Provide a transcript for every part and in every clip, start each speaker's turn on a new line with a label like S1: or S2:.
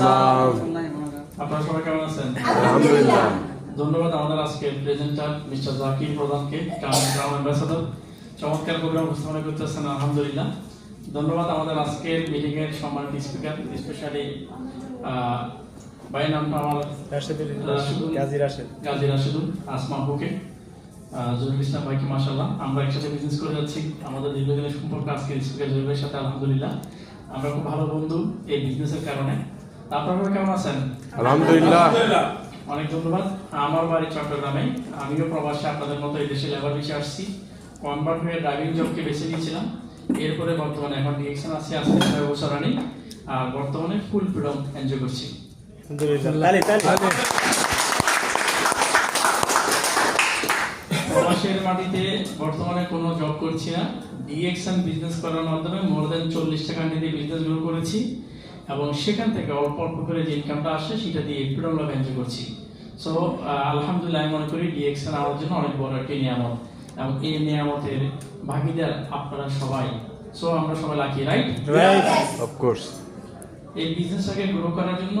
S1: আসসালাম
S2: আপনারা সবাই কেমন আছেন?
S1: আলহামদুলিল্লাহ।
S2: ধন্যবাদ আমাদের আজকে প্রেজেন্টার মিস্টার জাকির প্রধানকে গ্রাম অ্যাম্বাসাডর চমৎকার প্রোগ্রাম উপস্থাপনা করতেছেন আলহামদুলিল্লাহ। ধন্যবাদ আমাদের আজকের মিটিং এর সম্মানিত স্পিকার স্পেশালি ভাইয়ের নামটা আমার
S3: গাজী রাশেদ।
S2: গাজী রাশিদুল আসমা হুকে। আহ, ইসলাম ভাইকে মাসাল্লাহ আমরা একসাথে বিজনেস করে যাচ্ছি। আমাদের দীর্ঘদিনের সম্পর্ক আজকে স্পিকার জহির সাথে আলহামদুলিল্লাহ। আমরা খুব ভালো বন্ধু এই বিজনেসের কারণে। আপনারা কেমন আছেন?
S1: আলহামদুলিল্লাহ।
S2: অনেক ধন্যবাদ। আমার বাড়ি চট্টগ্রামে। আমিও প্রবাসে আপনাদের মতো এই দেশে লেবার বেশি আসছি। কনভার্ট হয়ে ড্রাইভিং জবকে বেছে নিয়েছিলাম। এরপরে বর্তমানে এখন ডিরেকশন আছে আজকে ছয় বছর রানিং আর বর্তমানে ফুল ফ্রিডম এনজয় করছি।
S3: তালি তালি
S2: প্রবাসের মাটিতে বর্তমানে কোনো জব করছি না। ডিএক্সএন বিজনেস করার মাধ্যমে মোর দেন চল্লিশ টাকা নিয়ে বিজনেস গ্রো করেছি। এবং সেখান থেকে অল্প অল্প করে যে ইনকামটা আসে সেটা দিয়ে লাভ এনজয় করছি। সো আলহামদুলিল্লাহ আমি মনে করি ডিএক্সএন আমার জন্য অনেক বড় একটি নিয়ামত। এবং এই নিয়ামতের ভাগিদার আপনারা সবাই। সো আমরা সবাই লাকি রাইট
S1: অফকোর্স
S2: এই বিজনেসটাকে গ্রো করার জন্য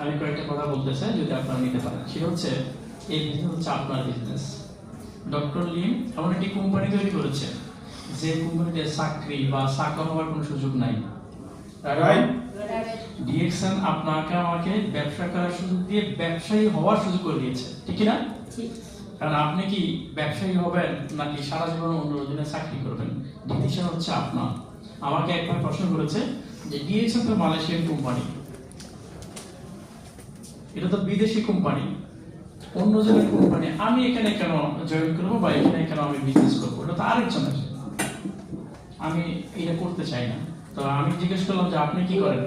S2: আমি কয়েকটা কথা বলতে চাই যদি আপনারা নিতে পারেন। সেটা হচ্ছে এই বিজনেস হচ্ছে আপনার বিজনেস ডক্টর লিম এমন একটি কোম্পানি তৈরি করেছে যে কোম্পানিতে চাকরি বা চাকর হওয়ার কোনো সুযোগ নাই।
S3: Right.
S2: ডিএক্সএন আপনাকে আমাকে ব্যবসা করার সুযোগ দিয়ে ব্যবসায়ী হওয়ার সুযোগ করে দিয়েছে। ঠিক কি না কারণ আপনি কি ব্যবসায়ী হবেন নাকি সারা জীবন অন্য দিনে চাকরি করবেন? ডিসিশন হচ্ছে আপনার। আমাকে একবার প্রশ্ন করেছে যে ডিএক্সএন তো মালয়েশিয়ান কোম্পানি। এটা তো বিদেশি কোম্পানি। অন্য জনের কোম্পানি। আমি এখানে কেন জয়েন করব বা এখানে কেন আমি বিজনেস করব? এটা তো আরেকজনের আমি এটা করতে চাই না। তো আমি জিজ্ঞেস করলাম যে আপনি কি করেন?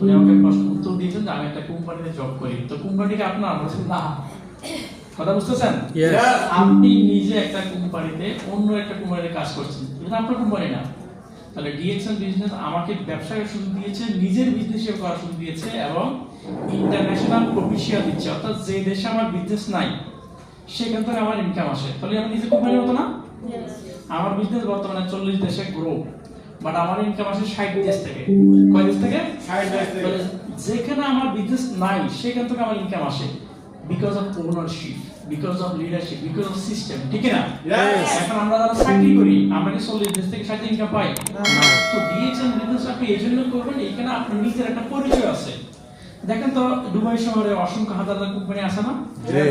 S2: উনি আমাকে প্রশ্ন উত্তর দিয়েছেন যে আমি একটা কোম্পানিতে জব করি। তো কোম্পানিকে আপনার? বলছেন না। কথা বুঝতেছেন. আপনি নিজে একটা কোম্পানিতে অন্য একটা কোম্পানিতে কাজ করছেন। এটা আপনার কোম্পানি না। তাহলে ডিএক্সএল বিজনেস আমাকে ব্যবসায় সুযোগ দিয়েছে নিজের বিজনেস করার সুযোগ দিয়েছে এবং ইন্টারন্যাশনাল প্রফিসিয়াল দিচ্ছে। অর্থাৎ যে দেশে আমার বিজনেস নাই সেখান থেকে আমার ইনকাম আসে। তাহলে আমি নিজে কোম্পানির মতো না? আমার বিজনেস বর্তমানে চল্লিশ দেশে গ্রো বাট আমার ইনকাম আসে ষাট দেশ থেকে। কয় দেশ থেকে? তাহলে যেখানে আমার বিজনেস নাই সেখান থেকে আমার ইনকাম আসে। Because of ownership because of leadership because of system ঠিক না? এখন আমরা যারা চাকরি করি আমরা কি চল্লিশ দেশ থেকে ষাট ইনকাম পাই? তো দিয়েছেন বিজনেস আপনি এই জন্য করবেন এখানে আপনার নিজের একটা পরিচয় আছে। দেখেন তো দুবাই শহরে অসংখ্য হাজার হাজার কোম্পানি আছে না।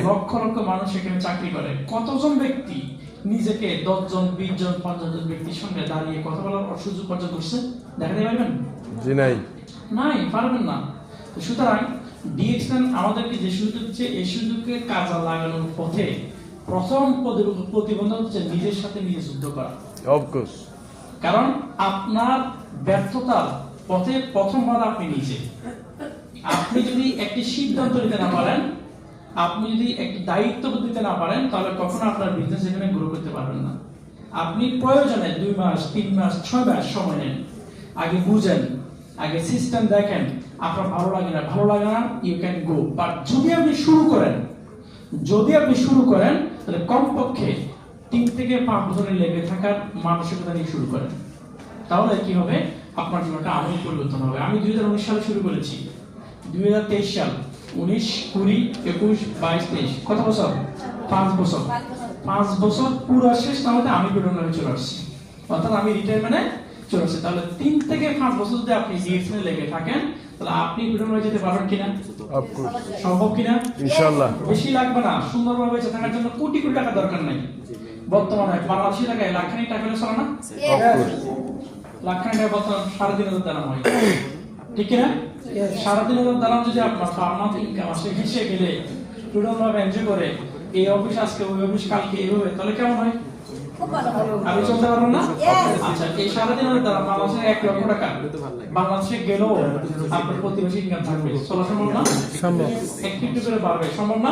S2: লক্ষ লক্ষ মানুষ এখানে চাকরি করে। কতজন ব্যক্তি নিজেকে দশ জন বিশ জন পঞ্চাশ জন ব্যক্তির সঙ্গে দাঁড়িয়ে কথা বলার সুযোগ অর্জন করছে? দেখাতে পারবেন
S1: জি নাই।
S2: নাই পারবেন না। সুতরাং ডিএক্সএন আমাদেরকে যে সুযোগ দিচ্ছে এই সুযোগকে কাজে লাগানোর পথে প্রথম পদের প্রতিবন্ধক হচ্ছে নিজের সাথে নিজে যুদ্ধ করা।
S1: অফকোর্স
S2: কারণ আপনার ব্যর্থতার পথে প্রথম বাধা আপনি নিজে। আপনি যদি একটি সিদ্ধান্ত নিতে না পারেন আপনি যদি একটি দায়িত্ব দিতে না পারেন, তাহলে কখনো আপনার বিজনেস এখানে গ্রো করতে পারবেন না। আপনি প্রয়োজনে দুই মাস, তিন মাস, ছয় মাস সময় নেন। আগে বুঝেন, আগে সিস্টেম দেখেন, আপনার ভালো লাগে না, ভালো লাগে না ইউ ক্যান গো বাট যদি আপনি শুরু করেন, যদি আপনি শুরু করেন, তাহলে কমপক্ষে তিন থেকে পাঁচ বছরের লেগে থাকার মানসিকতা নিয়ে শুরু করেন। তাহলে কি হবে? আপনার জীবনটা আমূল পরিবর্তন হবে। আমি দুই হাজার উনিশ সালে শুরু করেছি। দুই হাজার তেইশ সাল। উনিশ কুড়ি একুশ বাইশ তেইশ। কত বছর? পাঁচ বছর। পাঁচ বছর পুরো শেষ তাহলে আমি বেরোনো চলে আসছি। অর্থাৎ আমি রিটায়ারমেন্টে চলে আসছি। তাহলে তিন থেকে পাঁচ বছর যদি আপনি ডিএক্সএল লেগে থাকেন তাহলে আপনি যেতে পারবেন কিনা? সম্ভব কিনা?
S1: ইনশাআল্লাহ।
S2: বেশি লাগবে না। সুন্দরভাবে বেঁচে থাকার জন্য কোটি কোটি টাকা দরকার নাই। বর্তমানে বাংলাদেশি টাকায় লাখখানি টাকা হলে চলে না? লাখখানি টাকা বর্তমান হাজার দাম হয়। ঠিক না সাড়ে তিন যদি আপনার ফার্মাত ইনকাম আসে হেসে গেলে স্টুডেন্ট ভাবে এনজয় করে এই অফিস আজকে ওই অফিস কালকে এইভাবে তাহলে কেমন হয়? আমি চলতে পারব না? আচ্ছা এই হাজার বাংলাদেশে এক লক্ষ টাকা। বাংলাদেশে গেলেও আপনার প্রতি মাসে ইনকাম থাকবে। চলা সম্ভব না?
S3: সম্ভব।
S2: একটু একটু করে বাড়বে। সম্ভব না?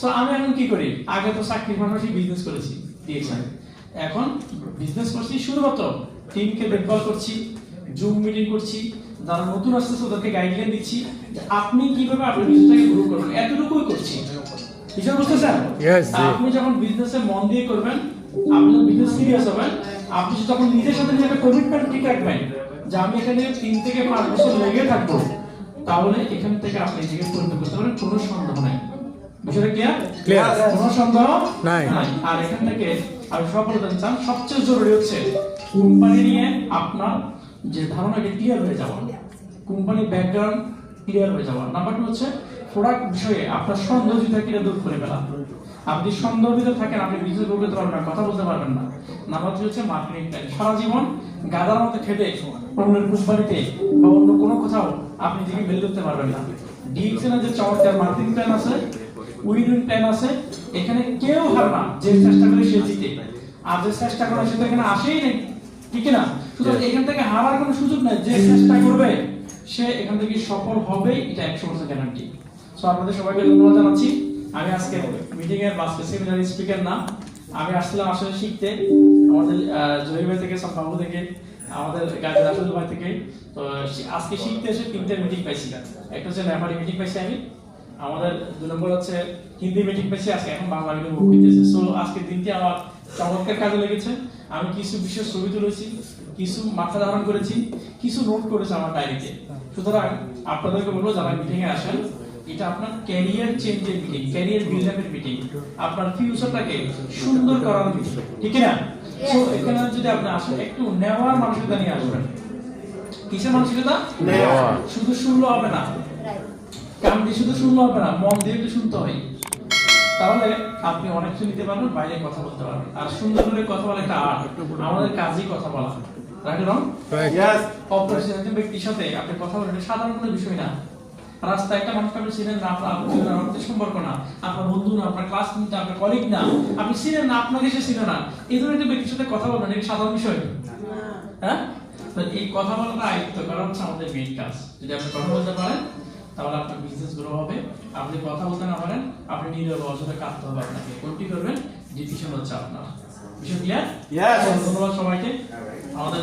S2: সো আমি এখন কি করি? আগে তো চাকরির পাশাপাশি বিজনেস করেছি এখন বিজনেস করছি শুধুমাত্র টিমকে দেখভাল করছি জুম মিটিং করছি যারা নতুন আসতেছে ওদেরকে গাইডলাইন দিচ্ছি যে আপনি কীভাবে আপনার বিজনেসটাকে গ্রো করবেন। এতটুকুই করছি। বিষয় বুঝতেছেন
S3: Yes, জি।
S2: আপনি যখন বিজনেসে মন দিয়ে করবেন আপনি যখন বিজনেস সিরিয়াস হবেন আপনি যখন নিজের সাথে নিজে একটা কমিটমেন্ট ঠিক রাখবেন যে আমি এখানে তিন থেকে পাঁচ বছর লেগে থাকব তাহলে এখান থেকে আপনি নিজেকে পরিণত করতে পারেন কোনো সন্দেহ নাই। বিষয়টা কি
S1: Clear?
S2: কোনো সন্দেহ
S1: নাই।
S2: আর এখান থেকে বলে দিতে চান। সবচেয়ে জরুরি হচ্ছে কোম্পানি নিয়ে আপনার যে ধারণাটা ক্লিয়ার হয়ে যাওয়া কোম্পানি ব্যাকগ্রাউন্ড ক্লিয়ার হয়ে যাওয়া নাম্বার টু হচ্ছে প্রোডাক্ট বিষয়ে আপনার সন্দেহ যদি থাকে দূর করে ফেলা। আপনি সন্দেহ ভিতরে থাকেন, আপনি বিজনেস করতে পারবেন না কথা বলতে পারবেন না। নাম্বার থ্রি হচ্ছে মার্কেটিং প্ল্যান সারা জীবন গাদার মতো খেটে অন্যের কোম্পানিতে বা অন্য কোনো কোথাও আপনি নিজেকে বের করতে পারবেন না। ডিএক্সএনের যে চমৎকার মার্কেটিং প্ল্যান আছে উইন প্ল্যান আছে, এখানে কেউ হার না। যে চেষ্টা করে সে জিতে। আর যে চেষ্টা করে সে তো এখানে আসেই নেই। ঠিক না সুতরাং এখান থেকে হারার কোনো সুযোগ নাই। যে চেষ্টা করবে সে এখান থেকে সফল হবে এটা একশো পার্সেন্ট গ্যারান্টি সো আপনাদের সবাইকে ধন্যবাদ জানাচ্ছি। আমি আজকে মিটিং এর বাসকে সেমিনার স্পিকার না। আমি আসছিলাম আসলে শিখতে। আমাদের জহির ভাই থেকে বাবু থেকে আমাদের গাজী রাসুল ভাই থেকে। তো আজকে শিখতে এসে তিনটে মিটিং পাইছি। একটা হচ্ছে নেপালি মিটিং পাইছি আমি। আমাদের দুই নম্বর হচ্ছে হিন্দি মিটিং পেয়েছি আজকে এখন বাংলা মিটিং বুক হইতেছে সো আজকে দিনটি আমার চমৎকার কাজে লেগেছে। আমি কিছু বিশেষ ছবি তুলেছি কিছু মাথা ধারণ করেছি কিছু নোট করেছি আমার ডায়েরিতে সুতরাং আপনাদেরকে বলব যারা মিটিং এ আসেন এটা আপনার ক্যারিয়ার চেঞ্জের মিটিং ক্যারিয়ার বিল্ড আপের মিটিং আপনার ফিউচারটাকে সুন্দর করার মিটিং ঠিক না সো এখানে যদি আপনি আসেন একটু নেওয়ার মানসিকতা নিয়ে আসবেন। কিসের মানসিকতা। শুধু শুনলে হবে না। কান দিয়ে শুধু শুনলে হবে না মন দিয়ে একটু শুনতে হয়। তাহলে আপনি অনেক কিছু নিতে পারবেন বাইরে কথা বলতে পারবেন। আর সুন্দর করে কথা বলা একটা আর্ট আমাদের কাজই কথা বলা। Right wrong?
S1: Right.
S3: Yes.
S2: অপরিচিত একজন ব্যক্তির সাথে আপনি কথা বলেন সাধারণ কোনো বিষয় না। রাস্তায় একটা মানুষকে আপনি চিনেন না আপনার আপনি চিনেন না, আপনার সম্পর্ক না আপনার বন্ধু না আপনার ক্লাসমেট না আপনার কলিগ না আপনি চিনেন না আপনাকে সে চিনে না এই ধরনের একটা ব্যক্তির সাথে কথা বলবেন এটা সাধারণ বিষয়? হ্যাঁ? এই কথা বলাটা আয়ত্ত করা হচ্ছে আমাদের মেইন কাজ। যদি আপনি কথা বলতে পারেন তাহলে আপনার বিজনেস গ্রো হবে। আপনি কথা বলতে না পারেন আপনি নিজের বয়সে কাটতে হবে আপনাকে। কোনটি করবেন? ডিসিশন হচ্ছে আপনার। বিষয় ক্লিয়ার ধন্যবাদ সবাইকে। আমাদের